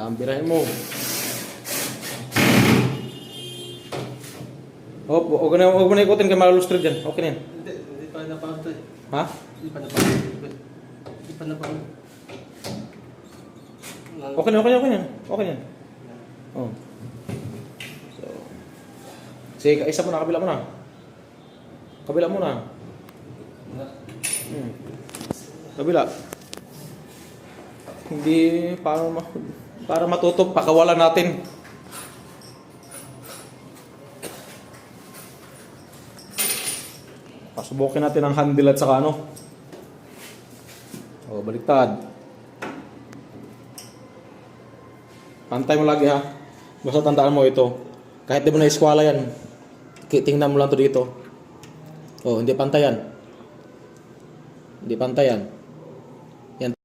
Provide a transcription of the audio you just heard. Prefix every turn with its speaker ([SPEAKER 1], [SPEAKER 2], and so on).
[SPEAKER 1] Yan, birahin mo. Hop, huwag na, huwag mo na ikutin kay malalustrid dyan. Okay na yan.
[SPEAKER 2] Hindi, hindi pa napano to eh.
[SPEAKER 1] Ha?
[SPEAKER 2] Hindi pa napano. Hindi pa napano.
[SPEAKER 1] Okay na, okay na, okay na. Okay na yan. Oh. So, sige, isa mo na, kabila mo na. Kabila mo na. Hmm. Kabila. Hindi, para, ma para matutok, pakawalan natin. Pasubukin natin ang handle at saka ano. O, baliktad. Pantay mo lagi ha. Basta tandaan mo ito. Kahit di mo na eskwala yan. Tingnan mo lang to dito. Oh, hindi pantay yan. Hindi pantay yan.